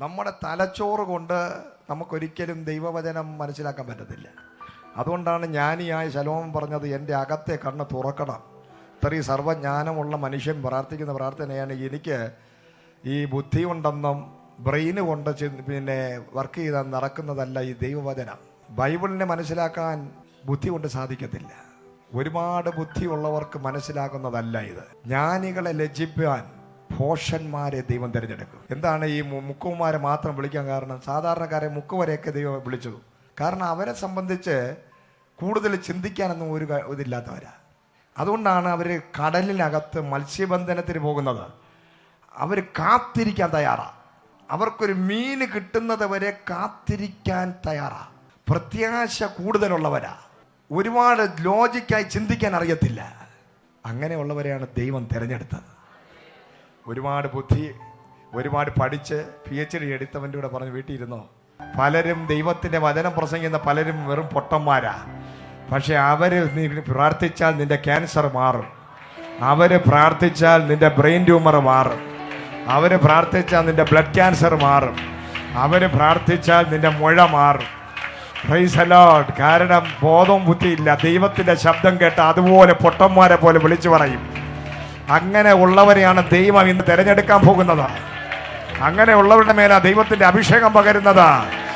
നമ്മുടെ തലച്ചോറ് കൊണ്ട് നമുക്കൊരിക്കലും ദൈവവചനം മനസ്സിലാക്കാൻ പറ്റത്തില്ല. അതുകൊണ്ടാണ് ജ്ഞാനിയായ ശലോമം പറഞ്ഞത് എന്റെ അകത്തെ കണ്ണ് തുറക്കണം. ഇത്രയും സർവജ്ഞാനമുള്ള മനുഷ്യൻ പ്രാർത്ഥിക്കുന്ന പ്രാർത്ഥനയാണ് എനിക്ക് ഈ ബുദ്ധി കൊണ്ടെന്നും ബ്രെയിൻ കൊണ്ട് പിന്നെ വർക്ക് ചെയ്താൽ നടക്കുന്നതല്ല ഈ ദൈവവചനം. ബൈബിളിനെ മനസ്സിലാക്കാൻ ബുദ്ധി കൊണ്ട് സാധിക്കത്തില്ല. ഒരുപാട് ബുദ്ധിയുള്ളവർക്ക് മനസ്സിലാക്കുന്നതല്ല ഇത്. ജ്ഞാനികളെ ലജ്ജിപ്പാൻ ഭോഷന്മാരെ ദൈവം തിരഞ്ഞെടുക്കും. എന്താണ് ഈ മുക്കുമാരെ മാത്രം വിളിക്കാൻ കാരണം? സാധാരണക്കാരെ മുക്കുവരെയൊക്കെ ദൈവം വിളിച്ചത് കാരണം അവരെ സംബന്ധിച്ച് കൂടുതൽ ചിന്തിക്കാനൊന്നും ഒരു ഇതില്ലാത്തവരാ. അതുകൊണ്ടാണ് അവർ കടലിനകത്ത് മത്സ്യബന്ധനത്തിന് പോകുന്നത്. അവർ കാത്തിരിക്കാൻ തയ്യാറാ. അവർക്കൊരു മീൻ കിട്ടുന്നത് വരെ കാത്തിരിക്കാൻ തയ്യാറാ. പ്രത്യാശ കൂടുതലുള്ളവരാ. ഒരുപാട് ലോജിക്കായി ചിന്തിക്കാൻ അറിയത്തില്ല. അങ്ങനെയുള്ളവരെയാണ് ദൈവം തിരഞ്ഞെടുത്തത്. ഒരുപാട് ബുദ്ധി ഒരുപാട് പഠിച്ച് പി എച്ച് ഡി എടുത്തവന്റെ കൂടെ പറഞ്ഞ് വീട്ടിലിരുന്നോ. പലരും ദൈവത്തിന്റെ വചനം പ്രസംഗിക്കുന്ന പലരും വെറും പൊട്ടന്മാരാ. പക്ഷെ അവർ നീ പ്രാർത്ഥിച്ചാൽ നിന്റെ ക്യാൻസർ മാറും. അവർ പ്രാർത്ഥിച്ചാൽ നിന്റെ ബ്രെയിൻ ട്യൂമർ മാറും. അവർ പ്രാർത്ഥിച്ചാൽ നിന്റെ ബ്ലഡ് ക്യാൻസർ മാറും. അവർ പ്രാർത്ഥിച്ചാൽ നിന്റെ മുഴ മാറും. Praise the Lord. കാരണം ബോധവും ബുദ്ധിയില്ല ദൈവത്തിന്റെ ശബ്ദം കേട്ട് അതുപോലെ പൊട്ടന്മാരെ പോലെ വിളിച്ചു പറയും. അങ്ങനെ ഉള്ളവരെയാണ് ദൈവം ഇന്ന് തിരഞ്ഞെടുക്കാൻ പോകുന്നത്. അങ്ങനെ ഉള്ളവരുടെ മേലാ ദൈവത്തിന്റെ അഭിഷേകം പകരുന്നത്.